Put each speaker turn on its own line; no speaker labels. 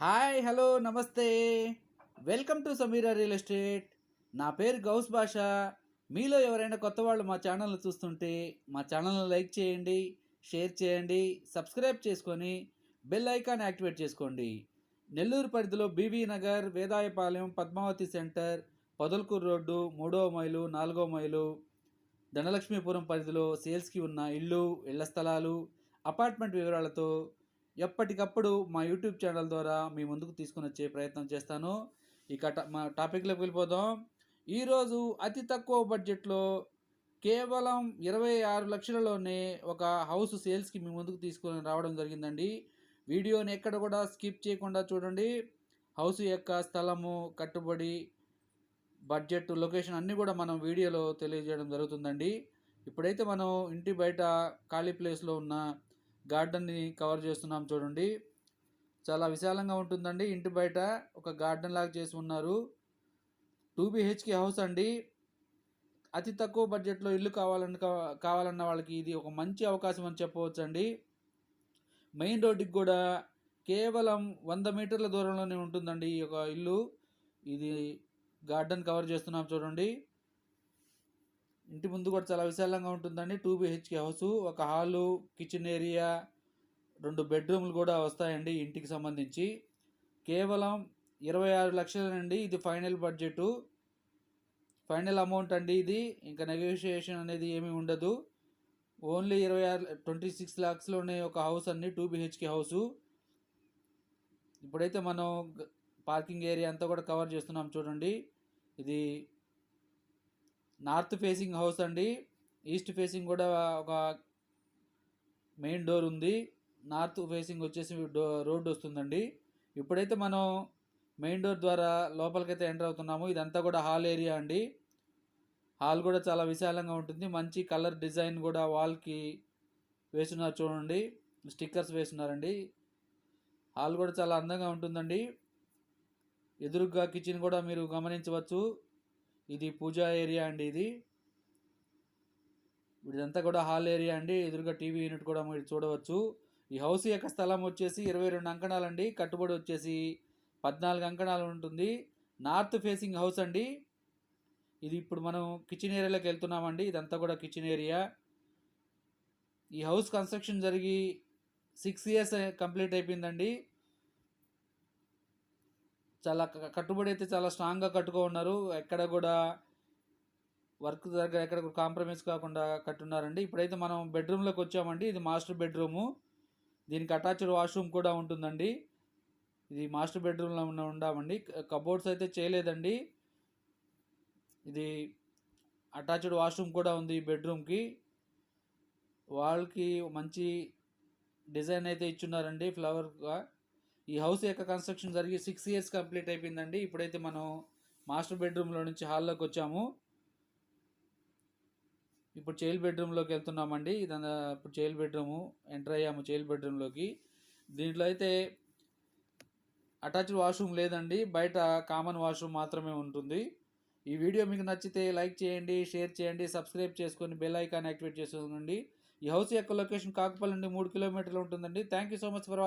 Hi hello నమస్తే. Welcome to Sameera real estate. నా పేరు గౌస్ భాష. మీలో ఎవరైనా కొత్త వాళ్ళు మా ఛానల్ను చూస్తుంటే మా ఛానల్ని లైక్ చేయండి షేర్ చేయండి సబ్స్క్రైబ్ చేసుకొని బెల్ ఐకాన్ యాక్టివేట్ చేసుకోండి. నెల్లూరు పరిధిలో BB Nagar Vedayapalem Padmavati centre Podalakuru road మూడో మైలు నాలుగో మైలు ధనలక్ష్మీపురం పరిధిలో సేల్స్కి ఉన్న ఇళ్ళు ఇళ్ళ స్థలాలు అపార్ట్మెంట్ వివరాలతో ఎప్పటికప్పుడు మా యూట్యూబ్ ఛానల్ ద్వారా మీ ముందుకు తీసుకుని వచ్చే ప్రయత్నం చేస్తాను. ఇక మా టాపిక్లోకి వెళ్ళిపోదాం. ఈరోజు అతి తక్కువ బడ్జెట్లో కేవలం ఇరవై ఆరు లక్షలలోనే ఒక హౌస్ సేల్స్కి మీ ముందుకు తీసుకొని రావడం జరిగిందండి. వీడియోని ఎక్కడ కూడా స్కిప్ చేయకుండా చూడండి. హౌస్ యొక్క స్థలము కట్టుబడి బడ్జెట్ లొకేషన్ అన్నీ కూడా మనం వీడియోలో తెలియజేయడం జరుగుతుందండి. ఇప్పుడైతే మనం ఇంటి బయట ఖాళీ ప్లేస్లో ఉన్న గార్డెన్ని కవర్ చేస్తున్నాం చూడండి. చాలా విశాలంగా ఉంటుందండి. ఇంటి బయట ఒక గార్డెన్ లాగా చేసి ఉన్నారు. టూ బిహెచ్కి హౌస్ అండి. అతి తక్కువ బడ్జెట్లో ఇల్లు కావాలని కావాలన్న వాళ్ళకి ఇది ఒక మంచి అవకాశం అని చెప్పవచ్చు అండి మెయిన్ రోడ్డుకి కూడా కేవలం వంద మీటర్ల దూరంలోనే ఉంటుందండి ఈ యొక్క ఇల్లు. ఇది గార్డెన్ కవర్ చేస్తున్నాం చూడండి. ఇంటి ముందు కూడా చాలా విశాలంగా ఉంటుందండి. టూ బిహెచ్కే హౌస్ ఒక హాలు కిచెన్ ఏరియా రెండు బెడ్రూమ్లు కూడా వస్తాయండి ఇంటికి సంబంధించి. కేవలం ఇరవై ఆరు లక్షలండి ఇది ఫైనల్ బడ్జెట్. ఫైనల్ అమౌంట్ అండి ఇది. ఇంకా నెగోషియేషన్ అనేది ఏమీ ఉండదు. ఓన్లీ ఇరవై ఆరు ట్వంటీ సిక్స్ ల్యాక్స్లోనే ఒక హౌస్ అండి టూ బిహెచ్కే హౌసు. ఇప్పుడైతే మనం పార్కింగ్ ఏరియా అంతా కూడా కవర్ చేస్తున్నాం చూడండి. ఇది నార్త్ ఫేసింగ్ హౌస్ అండి. ఈస్ట్ ఫేసింగ్ కూడా ఒక మెయిన్ డోర్ ఉంది. నార్త్ ఫేసింగ్ వచ్చేసి డో రోడ్డు వస్తుందండి. ఇప్పుడైతే మనం మెయిన్ డోర్ ద్వారా లోపలికైతే ఎంటర్ అవుతున్నాము. ఇదంతా కూడా హాల్ ఏరియా అండి. హాల్ కూడా చాలా విశాలంగా ఉంటుంది. మంచి కలర్ డిజైన్ కూడా వాల్కి వేస్తున్నారు చూడండి. స్టిక్కర్స్ వేస్తున్నారండి. హాల్ కూడా చాలా అందంగా ఉంటుందండి. ఎదురుగా కిచెన్ కూడా మీరు గమనించవచ్చు. ఇది పూజా ఏరియా అండి ఇది. ఇదంతా కూడా హాల్ ఏరియా అండి. ఎదురుగా టీవీ యూనిట్ కూడా మీరు చూడవచ్చు. ఈ హౌస్ యొక్క స్థలం వచ్చేసి ఇరవై రెండు అంకణాలండి. కట్టుబడి వచ్చేసి పద్నాలుగు అంకణాలు ఉంటుంది. నార్త్ ఫేసింగ్ హౌస్ అండి. ఇది ఇప్పుడు మనం కిచెన్ ఏరియాలోకి వెళ్తున్నామండి. ఇదంతా కూడా కిచెన్ ఏరియా. ఈ హౌస్ కన్స్ట్రక్షన్ జరిగి సిక్స్ ఇయర్స్ కంప్లీట్ అయిపోయిందండి. చాలా కట్టుబడి అయితే చాలా స్ట్రాంగ్గా కట్టుకో ఉన్నారు ఎక్కడ కూడా వర్క్ దగ్గర ఎక్కడ కూడా కాంప్రమైజ్ కాకుండా కట్టున్నారండి. ఇప్పుడైతే మనం బెడ్రూమ్లోకి వచ్చామండి. ఇది మాస్టర్ బెడ్రూము. దీనికి అటాచ్డ్ వాష్రూమ్ కూడా ఉంటుందండి. ఇది మాస్టర్ బెడ్రూమ్లో ఉన్న ఉండామండి. కబోర్డ్స్ అయితే చేయలేదండి. ఇది అటాచ్డ్ వాష్రూమ్ కూడా ఉంది ఈ బెడ్రూమ్కి. వాళ్ళకి మంచి డిజైన్ అయితే ఇచ్చున్నారండి. ఫ్లవర్గా ఈ హౌస్ యొక్క కన్స్ట్రక్షన్ జరిగి సిక్స్ ఇయర్స్ కంప్లీట్ అయిపోయిందండి. ఇప్పుడైతే మనం మాస్టర్ బెడ్రూమ్లో నుంచి హాల్లోకి వచ్చాము. ఇప్పుడు చైల్డ్ బెడ్రూమ్లోకి వెళ్తున్నామండి. ఇదంతా ఇప్పుడు చైల్డ్ బెడ్రూము ఎంటర్ అయ్యాము చైల్డ్ బెడ్రూమ్లోకి. దీంట్లో అయితే అటాచ్డ్ వాష్రూమ్ లేదండి. బయట కామన్ వాష్రూమ్ మాత్రమే ఉంటుంది. ఈ వీడియో మీకు నచ్చితే లైక్ చేయండి షేర్ చేయండి సబ్స్క్రైబ్ చేసుకొని బెల్ ఐకాన్ యాక్టివేట్ చేసుకోండి ఈ హౌస్ యొక్క లొకేషన్ కాకపల్లి నుండి మూడు కిలోమీటర్లు ఉంటుందండి. Thank you so much for watching